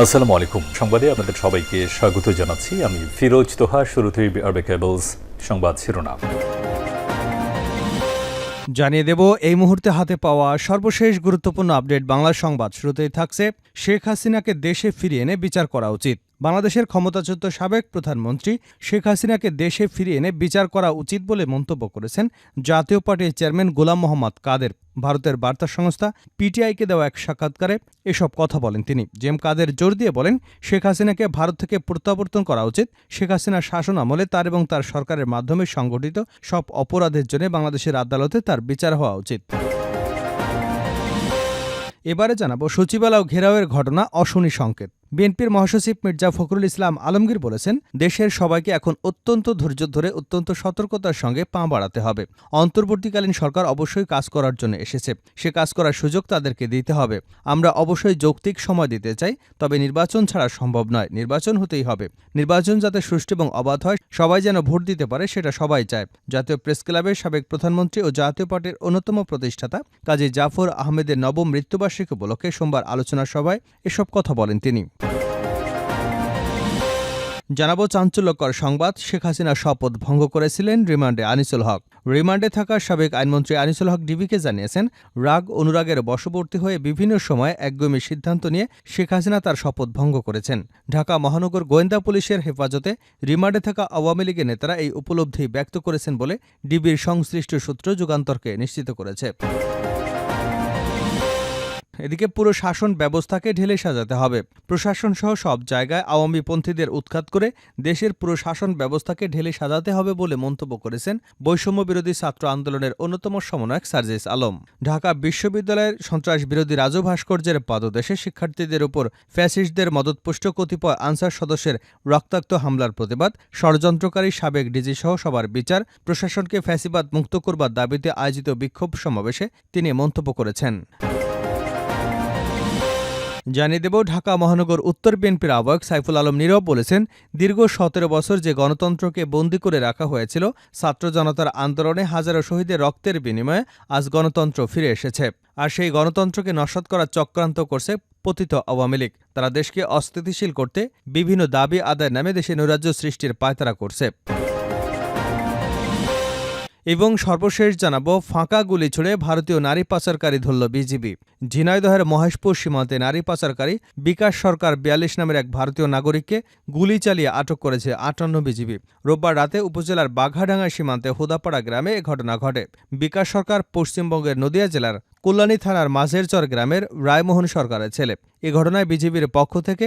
আসসালামু আলাইকুম। সংবাদে আপনাদের সবাইকে স্বাগত জানাচ্ছি। আমি ফিরোজ তোহা, শুরুতেই আরবে কেবলস সংবাদ শিরোনাম। জানিয়ে দেব, এই মুহূর্তে হাতে পাওয়া সর্বশেষ গুরুত্বপূর্ণ আপডেট বাংলা সংবাদ শুরুতেই থাকছে। শেখ হাসিনাকে দেশে ফিরিয়ে এনে বিচার করা উচিত। বাংলাদেশের ক্ষমতাচ্যুত সাবেক প্রধানমন্ত্রী শেখ হাসিনাকে দেশে ফিরিয়ে এনে বিচার করা উচিত বলে মন্তব্য করেছেন জাতীয় পার্টির চেয়ারম্যান গোলাম মোহাম্মদ কাদের। ভারতের বার্তা সংস্থা পিটিআইকে দেওয়া এক সাক্ষাৎকারে এসব কথা বলেন তিনি। জেম কাদের জোর দিয়ে বলেন, শেখ হাসিনাকে ভারত থেকে প্রত্যাবর্তন করা উচিত। শেখ হাসিনার শাসন আমলে তার এবং তার সরকারের মাধ্যমে সংগঠিত সব অপরাধের জন্য বাংলাদেশের আদালতে তার বিচার হওয়া উচিত। এবারে জানাব সচিবালয় ঘেরাওয়ের ঘটনা অশনি সংকেত। বিএনপির মহাসচিব মির্জা ফখরুল ইসলাম আলমগীর বলেছেন, দেশের সবাইকে এখন অত্যন্ত ধৈর্য ধরে অত্যন্ত সতর্কতার সঙ্গে পা বাড়াতে হবে। অন্তর্বর্তীকালীন সরকার অবশ্যই কাজ করার জন্য এসেছে। সে কাজ করার সুযোগ তাদেরকে দিতে হবে। আমরা অবশ্যই যৌক্তিক সময় দিতে চাই, তবে নির্বাচন ছাড়া সম্ভব নয়। নির্বাচন হতেই হবে। নির্বাচন যাতে সুষ্ঠু এবং অবাধ হয়, সবাই যেন ভোট দিতে পারে সেটা সবাই চায়। জাতীয় প্রেস ক্লাবের সাবেক প্রধানমন্ত্রী ও জাতীয় পার্টির অন্যতম প্রতিষ্ঠাতা কাজী জাফর আহমেদের নবম মৃত্যুবার্ষিকী উপলক্ষে সোমবার আলোচনা সভায় এসব কথা বলেন তিনি। জানাব চাঞ্চল্যকর সংবাদ। শেখ হাসিনা শপথ ভঙ্গ করেছিলেন রিমান্ডে আনিসুল হক। রিমান্ডে থাকা সাবেক আইনমন্ত্রী আনিসুল হক ডিবিকে জানিয়েছেন, রাগ অনুরাগের বশবর্তী হয়ে বিভিন্ন সময় একগমি সিদ্ধান্ত নিয়ে শেখ হাসিনা তার শপথ ভঙ্গ করেছেন। ঢাকা মহানগর গোয়েন্দা পুলিশের হেফাজতে রিমান্ডে থাকা আওয়ামী লীগের নেতারা এই উপলব্ধি ব্যক্ত করেছেন বলে ডিবির সংশ্লিষ্ট সূত্র যুগান্তরকে নিশ্চিত করেছে। এদিকে পুরো শাসন ব্যবস্থাকে ঢেলে সাজাতে হবে। প্রশাসন সহ সব জায়গায় আওয়ামী পন্থীদের উৎখাত করে দেশের পুরো শাসন ব্যবস্থাকে ঢেলে সাজাতে হবে বলে মন্তব্য করেছেন বৈষম্য বিরোধী ছাত্র আন্দোলনের অন্যতম সমন্বয়ক সার্জিস আলম। ঢাকা বিশ্ববিদ্যালয়ের সন্ত্রাস বিরোধী রাজু ভাস্কর্যের পাদদেশে শিক্ষার্থীদের উপর ফ্যাসিস্টদের মদতপুষ্ট কতিপয় আনসার সদস্যের রক্তাক্ত হামলার প্রতিবাদ, ষড়যন্ত্রকারী সাবেক ডিজি সহ সবার বিচার, প্রশাসনকে ফ্যাসিবাদ মুক্ত করবার দাবিতে আয়োজিত বিক্ষোভ সমাবেশে তিনি মন্তব্য করেছেন। জানিয়ে দেব, ঢাকা মহানগর উত্তর বিএনপির আহ্বায়ক সাইফুল আলম নীরব বলেছেন, দীর্ঘ সতেরো বছর যে গণতন্ত্রকে বন্দী করে রাখা হয়েছিল, ছাত্র জনতার আন্দোলনে হাজারো শহীদের রক্তের বিনিময়ে আজ গণতন্ত্র ফিরে এসেছে। আর সেই গণতন্ত্রকে নস্বাত করার চক্রান্ত করছে পতিত আওয়ামী লীগ। তারা দেশকে অস্থিতিশীল করতে বিভিন্ন দাবি আদায়ের নামে দেশে নৈরাজ্য সৃষ্টির পায়তারা করছে। এবং সর্বশেষ জানাব, ফাঁকা গুলি ছুড়ে ভারতীয় নারী পাচারকারী ধরল বিজিবি। ঝিনাইদহের মহেশপুর সীমান্তে নারী পাচারকারী বিকাশ সরকার বিয়াল্লিশ নামের এক ভারতীয় নাগরিককে গুলি চালিয়ে আটক করেছে আটান্ন বিজিবি। রোববার রাতে উপজেলার বাঘাডাঙ্গা সীমান্তে হুদাপাড়া গ্রামে এ ঘটনা ঘটে। বিকাশ সরকার পশ্চিমবঙ্গের নদিয়া জেলার কল্যাণী থানার মাঝেরচর গ্রামের রায়মোহন সরকারের ছেলে। এ ঘটনায় বিজিবির পক্ষ থেকে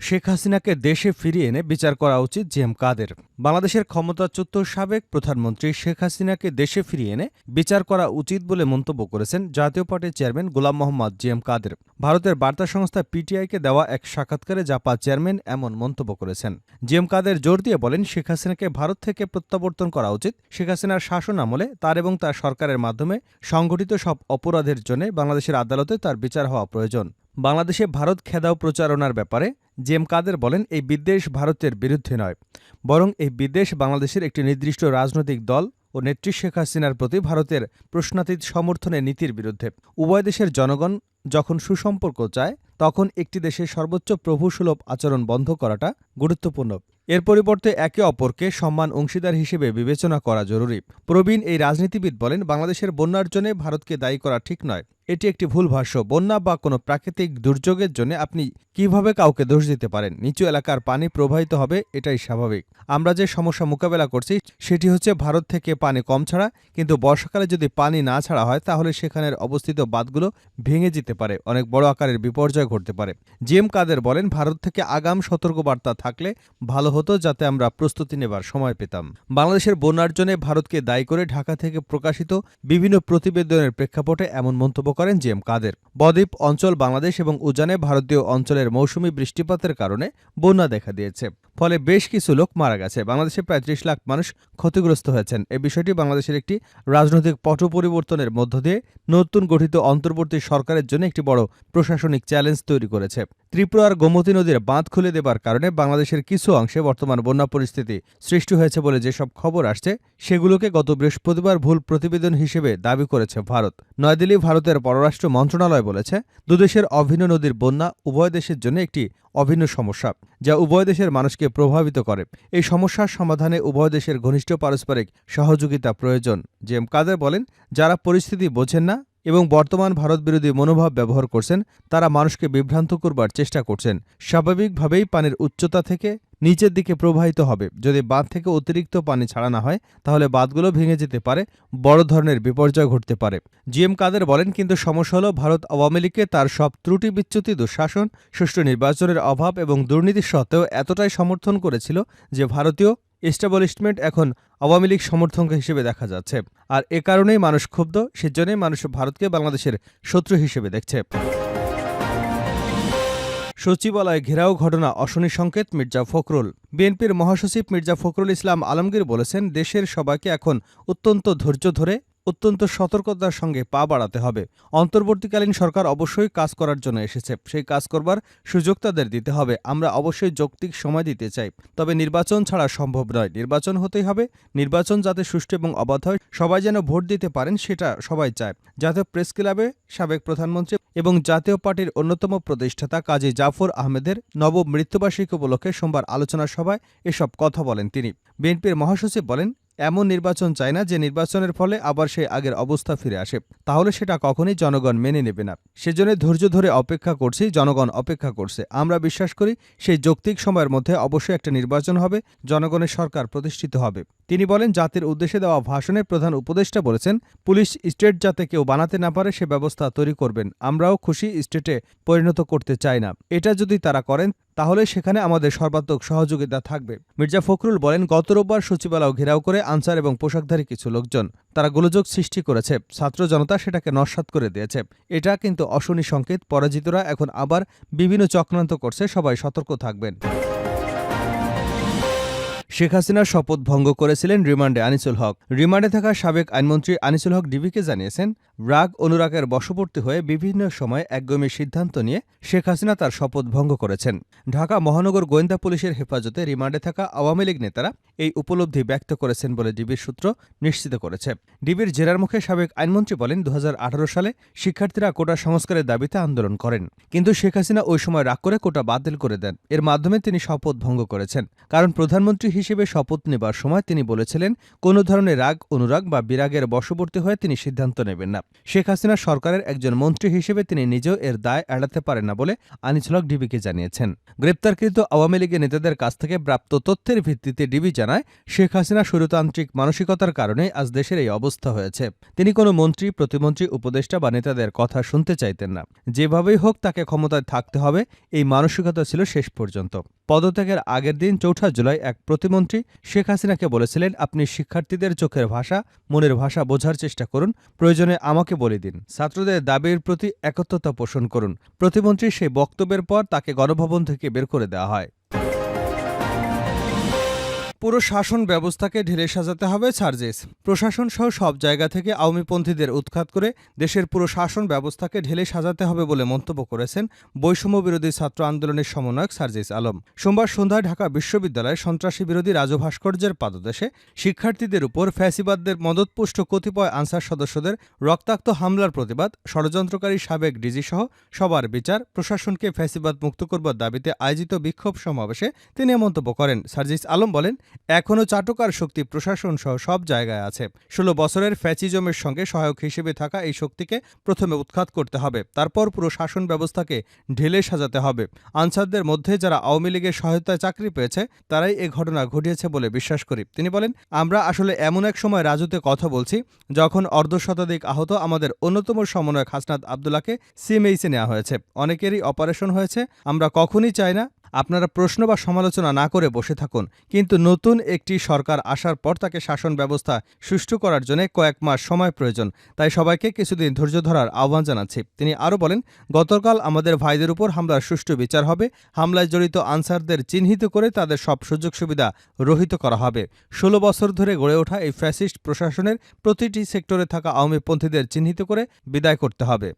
শেখ হাসিনাকে দেশে ফিরিয়ে এনে বিচার করা উচিত জি এম কাদের। বাংলাদেশের ক্ষমতাচ্যুত সাবেক প্রধানমন্ত্রী শেখ হাসিনাকে দেশে ফিরিয়ে এনে বিচার করা উচিত বলে মন্তব্য করেছেন জাতীয় পার্টির chairman Golam Mohammad G M Quader. ভারতের বার্তা সংস্থা পিটিআইকে দেওয়া এক সাক্ষাৎকারে জাপা চেয়ারম্যান এমন মন্তব্য করেছেন। জি এম কাদের জোর দিয়ে বলেন, শেখ হাসিনাকে ভারত থেকে প্রত্যাবর্তন করা উচিত। শেখ হাসিনার শাসন আমলে তার এবং তার সরকারের মাধ্যমে সংঘটিত সব অপরাধের জন্য বাংলাদেশের আদালতে তার বিচার হওয়া প্রয়োজন। বাংলাদেশে ভারত খেদাও প্রচারণার ব্যাপারে জেম কাদের বলেন, এই বিদ্বেষ ভারতের বিরুদ্ধে নয়, বরং এই বিদ্বেষ বাংলাদেশের একটি নির্দিষ্ট রাজনৈতিক দল ও নেত্রী শেখ হাসিনার প্রতি ভারতের প্রশ্নাতীত সমর্থনের নীতির বিরুদ্ধে। উভয় দেশের জনগণ যখন সুসম্পর্ক চায়, তখন একটি দেশের সর্বোচ্চ প্রভুসুলভ আচরণ বন্ধ করাটা গুরুত্বপূর্ণ। এর পরিবর্তে একে অপরকে সম্মান অংশীদার হিসেবে বিবেচনা করা জরুরি। প্রবীণ এই রাজনীতিবিদ বলেন, বাংলাদেশের বন্যার জন্য ভারতকে দায়ী করা ঠিক নয়। এটি একটি ভুল ভাষ্য। বন্যা বা কোনো প্রাকৃতিক দুর্যোগের জন্য আপনি কীভাবে কাউকে দোষ দিতে পারেন? নিচু এলাকার পানি প্রবাহিত হবে, এটাই স্বাভাবিক। আমরা যে সমস্যা মোকাবেলা করছি, সেটি হচ্ছে ভারত থেকে পানি কম ছাড়া, কিন্তু বর্ষাকালে যদি পানি না ছাড়া হয়, তাহলে সেখানের অবস্থিত বাঁধগুলো ভেঙে যেতে পারে। অনেক বড় আকারের বিপর্যয় ঘটতে পারে। জিএম কাদের বলেন, ভারত থেকে আগাম সতর্কবার্তা থাকলে ভালো হতো যাতে আমরা প্রস্তুতি নেবার সময় পেতাম। বাংলাদেশের বন্যার জন্য ভারতকে দায়ী করে ঢাকা থেকে প্রকাশিত বিভিন্ন প্রতিবেদনের প্রেক্ষাপটে এমন মন্তব্য করেন জি এম কাদের। বদ্বীপ অঞ্চল বাংলাদেশ এবং উজানে ভারতীয় অঞ্চলের মৌসুমি বৃষ্টিপাতের কারণে বন্যা দেখা দিয়েছে। ফলে বেশ কিছু লোক মারা গেছে। বাংলাদেশে প্রায় ত্রিশ লাখ মানুষ ক্ষতিগ্রস্ত হয়েছেন। এ বিষয়টি বাংলাদেশের একটি রাজনৈতিক পট পরিবর্তনের মধ্য দিয়ে নতুন গঠিত অন্তর্বর্তী সরকারের জন্য একটি বড় প্রশাসনিক চ্যালেঞ্জ তৈরি করেছে। ত্রিপুরার গোমতী নদীর বাঁধ খুলে দেবার কারণে বাংলাদেশের কিছু অংশে বর্তমান বন্যা পরিস্থিতি সৃষ্টি হয়েছে বলে যেসব খবর আসছে, সেগুলোকে গত বৃহস্পতিবার ভুল প্রতিবেদন হিসেবে দাবি করেছে ভারত। নয়াদিল্লি ভারতের পররাষ্ট্র মন্ত্রণালয় বলেছে দুদেশের অভিন্ন নদীর বন্যা উভয় দেশের জন্য একটি অভিন্ন সমস্যা, যা উভয় দেশের মানুষকে প্রভাবিত করে। এই সমস্যার সমাধানে উভয় দেশের ঘনিষ্ঠ পারস্পরিক সহযোগিতা প্রয়োজন। জেম কাদের বলেন, যারা পরিস্থিতি বোঝেন না এবং বর্তমান ভারত বিরোধী মনোভাব ব্যবহার করছেন, তারা মানুষকে বিভ্রান্ত করবার চেষ্টা করছেন। স্বাভাবিকভাবেই পানির উচ্চতা থেকে নিচের দিকে প্রবাহিত হবে। যদি বাঁধ থেকে অতিরিক্ত পানি ছাড়া না হয়, তাহলে বাঁধগুলো ভেঙে যেতে পারে, বড় ধরনের বিপর্যয় ঘটতে পারে। জি এম কাদের বলেন, কিন্তু সমস্যা হল ভারত আওয়ামী লীগকে তার সব ত্রুটি বিচ্যুতি, দুঃশাসন, সুষ্ঠু নির্বাচনের অভাব এবং দুর্নীতি সত্ত্বেও এতটাই সমর্থন করেছিল যে ভারতীয় এস্টাবলিশমেন্ট এখন আওয়ামী লীগ সমর্থক হিসেবে দেখা যাচ্ছে। আর এ কারণেই মানুষ ক্ষুব্ধ, সেজন্যই মানুষ ভারতকে বাংলাদেশের শত্রু হিসেবে দেখছে। সচিবালয়ে ঘেরাও ঘটনা, অশনি সংকেত, মির্জা ফখরুল। বিএনপির মহাসচিব মির্জা ফখরুল ইসলাম আলমগীর বলেছেন, দেশের সবাইকে এখন অত্যন্ত ধৈর্য ধরে অত্যন্ত সতর্কতার সঙ্গে পা বাড়াতে হবে। অন্তর্বর্তীকালীন সরকার অবশ্যই কাজ করার জন্য এসেছে। সেই কাজ করবার সুযোগ তাদের দিতে হবে। আমরা অবশ্যই যৌক্তিক সময় দিতে চাই। তবে নির্বাচন ছাড়া সম্ভব নয়। নির্বাচন হতেই হবে। নির্বাচন যাতে সুষ্ঠু এবং অবাধ হয়, সবাই যেন ভোট দিতে পারেন সেটা সবাই চায়। জাতীয় প্রেস ক্লাবে সাবেক প্রধানমন্ত্রী এবং জাতীয় পার্টির অন্যতম প্রতিষ্ঠাতা কাজী জাফর আহমেদের নব মৃত্যুবার্ষিকী উপলক্ষে সোমবার আলোচনা সভায় এসব কথা বলেন তিনি। বিএনপির মহাসচিব বলেন এমন নির্বাচন চায় না যে নির্বাচনের ফলে আবার সেই আগের অবস্থা ফিরে আসে। তাহলে সেটা কখনই জনগণ মেনে নেবে না। সেজন্য ধৈর্য ধরে অপেক্ষা করছি, জনগণ অপেক্ষা করছে। আমরা বিশ্বাস করি সেই যৌক্তিক সময়ের মধ্যে অবশ্যই একটা নির্বাচন হবে, জনগণের সরকার প্রতিষ্ঠিত হবে। তিনি বলেন, জাতির উদ্দেশ্যে দেওয়া ভাষণে প্রধান উপদেষ্টা বলেছেন, পুলিশ স্টেট যাতে কেউ বানাতে না পারে, সে ব্যবস্থা তৈরি করবেন। আমরাও খুশি স্টেটে পরিণত করতে চাই না। এটা যদি তারা করেন তাহলে সেখানে আমাদের সর্বাত্মক সহযোগিতা থাকবে। মির্জা ফখরুল বলেন, গত রোববার সচিবালয় ঘেরাও করে আনসার এবং পোশাকধারী কিছু লোকজন, তারা গোলযোগ সৃষ্টি করেছে। ছাত্র জনতা সেটাকে নস্বাত করে দিয়েছে। এটা কিন্তু অশনি সংকেত, পরাজিতরা এখন আবার বিভিন্ন চক্রান্ত করছে, সবাই সতর্ক থাকবেন। শেখ হাসিনার শপথ ভঙ্গ করেছিলেন রিমান্ডে আনিসুল হক। রিমান্ডে থাকা সাবেক আইনমন্ত্রী আনিসুল হক ডিবিকে জানিয়েছেন রাগ অনুরাগের বশবর্তী হয়ে বিভিন্ন সময় একগমী সিদ্ধান্ত নিয়ে শেখ হাসিনা তার শপথ ভঙ্গ করেছেন। ঢাকা মহানগর গোয়েন্দা পুলিশের হেফাজতে রিমান্ডে থাকা আওয়ামী লীগ নেতারা এই উপলব্ধি ব্যক্ত করেছেন বলে ডিবির সূত্র নিশ্চিত করেছে। ডিবির জেরার মুখে সাবেক আইনমন্ত্রী বলেন দু হাজার আঠারো সালে শিক্ষার্থীরা কোটা সংস্কারের দাবিতে আন্দোলন করেন। কিন্তু শেখ হাসিনা ওই সময় রাগ করে কোটা বাতিল করে দেন। এর মাধ্যমে তিনি শপথ ভঙ্গ করেছেন। কারণ প্রধানমন্ত্রী হিসেবে শপথ নেবার সময় তিনি বলেছিলেন, কোনো ধরনের রাগ, অনুরাগ বা বিরাগের বশবর্তী হয়ে তিনি সিদ্ধান্ত নেবেন না। শেখ হাসিনা সরকারের একজন মন্ত্রী হিসেবে তিনি নিজেও এর দায় এড়াতে পারেন না বলে আনিছলক ডিবিকে জানিয়েছেন। গ্রেপ্তারকৃত আওয়ামী লীগের নেতাদের কাছ থেকে প্রাপ্ত তথ্যের ভিত্তিতে ডিবি জানায়, শেখ হাসিনা স্বৈরতান্ত্রিক মানসিকতার কারণে আজ দেশের এই অবস্থা হয়েছে। তিনি কোনো মন্ত্রী, প্রতিমন্ত্রী, উপদেষ্টা বা নেতাদের কথা শুনতে চাইতেন না। যেভাবেই হোক তাকে ক্ষমতায় থাকতে হবে, এই মানসিকতা ছিল শেষ পর্যন্ত। পদত্যাগের আগের দিন চৌঠা জুলাই এক প্রতিমন্ত্রী শেখ হাসিনাকে বলেছিলেন, আপনি শিক্ষার্থীদের চোখের ভাষা, মনের ভাষা বোঝার চেষ্টা করুন। প্রয়োজনে আমাকে বলে দিন। ছাত্রদের দাবির প্রতি একত্রতা পোষণ করুন। প্রতিমন্ত্রী সেই বক্তব্যের পর তাকে গণভবন থেকে বের করে দেওয়া হয়। পুরো শাসন ব্যবস্থাকে ঢেলে সাজাতে হবে সার্জিস। প্রশাসন সহ সব জায়গা থেকে আওয়ামীপন্থীদের উৎখাত করে দেশের পুরো শাসন ব্যবস্থাকে ঢেলে সাজাতে হবে বলে মন্তব্য করেছেন বৈষম্য বিরোধী ছাত্র আন্দোলনের সমন্বয়ক সার্জিস আলম। সোমবার সন্ধ্যায় ঢাকা বিশ্ববিদ্যালয়ে সন্ত্রাসী বিরোধী রাজু ভাস্কর্যের পাদদেশে শিক্ষার্থীদের উপর ফ্যাসিবাদদের মদতপুষ্ট কতিপয় আনসার সদস্যদের রক্তাক্ত হামলার প্রতিবাদ ষড়যন্ত্রকারী সাবেক ডিজি সহ সবার বিচার প্রশাসনকে ফ্যাসিবাদ মুক্ত করবার দাবিতে আয়োজিত বিক্ষোভ সমাবেশে তিনি মন্তব্য করেন। সার্জিস আলম বলেন এখনও চাটকার শক্তি প্রশাসন সহ সব জায়গায় আছে। ষোলো বছরের ফ্যাচিজমের সঙ্গে সহায়ক হিসেবে থাকা এই শক্তিকে প্রথমে উৎখাত করতে হবে। তারপর পুরো শাসন ব্যবস্থাকে ঢেলে সাজাতে হবে। আনসারদের মধ্যে যারা আওয়ামী লীগের সহায়তায় চাকরি পেয়েছে, তারাই এ ঘটনা ঘটিয়েছে বলে বিশ্বাস করি। তিনি বলেন, আমরা আসলে এমন এক সময় রাজুতে কথা বলছি, যখন অর্ধশতাধিক আহত আমাদের অন্যতম সমন্বয়ক হাসনাত আবদুল্লাকে সিএমএইসে নেওয়া হয়েছে। অনেকেরই অপারেশন হয়েছে, আমরা কখনই চাই না আপনারা প্রশ্ন বা সমালোচনা না করে বসে থাকুন। কিন্তু নতুন একটি সরকার আসার পর তাকে শাসন ব্যবস্থা সুষ্ঠু করার জন্য কয়েক মাস সময় প্রয়োজন। তাই সবাইকে কিছুদিন ধৈর্য ধরার আহ্বান জানাচ্ছি। তিনি আরও বলেন, গতকাল আমাদের ভাইদের উপর হামলার সুষ্ঠু বিচার হবে। হামলায় জড়িত আনসারদের চিহ্নিত করে তাদের সব সুযোগ সুবিধা রহিত করা হবে। ষোলো বছর ধরে গড়ে ওঠা এই ফ্যাসিস্ট প্রশাসনের প্রতিটি সেক্টরে থাকা আওয়ামীপন্থীদের চিহ্নিত করে বিদায় করতে হবে।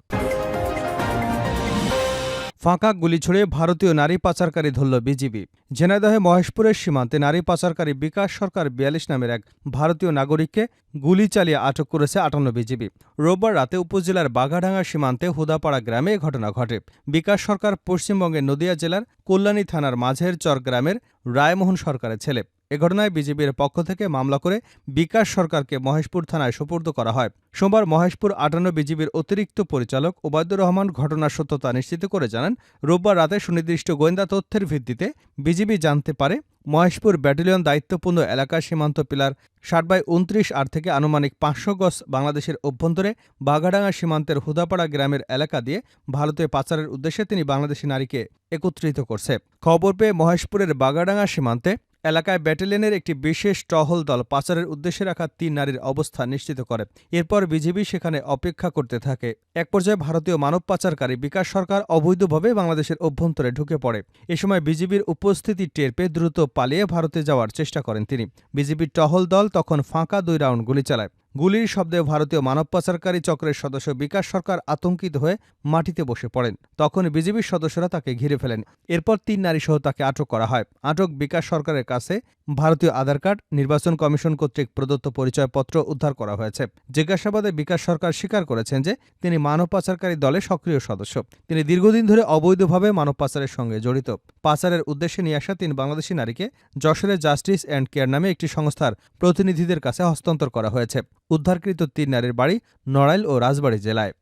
ফাঁকা গুলি ছুড়ে ভারতীয় নারী পাচারকারী ধরল বিজিবি। ঝেনাইদহে মহেশপুরের সীমান্তে নারী পাচারকারী বিকাশ সরকার বিয়াল্লিশ নামের এক ভারতীয় নাগরিককে গুলি চালিয়ে আটক করেছে আটান্ন বিজিবি। রোববার রাতে উপজেলার বাঘাডাঙ্গা সীমান্তে হুদাপাড়া গ্রামে ঘটনা ঘটে। বিকাশ সরকার পশ্চিমবঙ্গের নদিয়া জেলার কল্যাণী থানার মাঝের চর গ্রামের রায়মোহন সরকারের ছেলে। এ ঘটনায় বিজেপির পক্ষ থেকে মামলা করে বিকাশ সরকারকে মহেশপুর থানায় সোপর্দ করা হয়। সোমবার মহেশপুর আটান্ন বিজিবির অতিরিক্ত পরিচালক ওবায়দুর রহমান ঘটনার সত্যতা নিশ্চিত করে জানান, রোববার রাতে সুনির্দিষ্ট গোয়েন্দা তথ্যের ভিত্তিতে বিজিবি জানতে পারে, মহেশপুর ব্যাটালিয়ন দায়িত্বপূর্ণ এলাকা সীমান্ত পিলার ষাট বাই উনত্রিশ আট থেকে আনুমানিক পাঁচশো গজ বাংলাদেশের অভ্যন্তরে বাঘাডাঙ্গা সীমান্তের হুদাপাড়া গ্রামের এলাকা দিয়ে ভারতে পাচারের উদ্দেশ্যে তিনি বাংলাদেশি নারীকে একত্রিত করছে। খবর পেয়ে মহেশপুরের বাগাডাঙ্গা সীমান্তে এলাকায় ব্যাটালিয়নের একটি বিশেষ টহল দল পাচারের উদ্দেশ্যে রাখা তিন নারীর অবস্থা নিশ্চিত করে। এরপর বিজিবি সেখানে অপেক্ষা করতে থাকে। এক পর্যায়ে ভারতীয় মানব পাচারকারী বিকাশ সরকার অবৈধভাবে বাংলাদেশের অভ্যন্তরে ঢুকে পড়ে। এ সময় বিজিবির উপস্থিতি টের পেয়ে দ্রুত পালিয়ে ভারতে যাওয়ার চেষ্টা করেন তিনি। বিজিবির টহল দল তখন ফাঁকা দুই রাউন্ড গুলি চালায়। গুলির শব্দে ভারতীয় মানব পাচারকারী চক্রের সদস্য বিকাশ সরকার আতঙ্কিত হয়ে মাটিতে বসে পড়েন। তখন বিজেপির সদস্যরা তাকে ঘিরে ফেলেন। এরপর তিন নারী সহ তাকে আটক করা হয়। আটক বিকাশ সরকারের কাছে ভারতীয় আধার কার্ড, নির্বাচন কমিশন কর্তৃক প্রদত্ত পরিচয়পত্র উদ্ধার করা হয়েছে। জিজ্ঞাসাবাদে বিকাশ সরকার স্বীকার করেছেন যে, তিনি মানব পাচারকারী দলে সক্রিয় সদস্য। তিনি দীর্ঘদিন ধরে অবৈধভাবে মানব পাচারের সঙ্গে জড়িত। পাচারের উদ্দেশ্যে নিয়ে আসা তিন বাংলাদেশি নারীকে যশোরের জাস্টিস অ্যান্ড কেয়ার নামে একটি সংস্থার প্রতিনিধিদের কাছে হস্তান্তর করা হয়েছে। উদ্ধারকৃত তিন নারীর বাড়ি নড়াইল ও রাজবাড়ী জেলায়।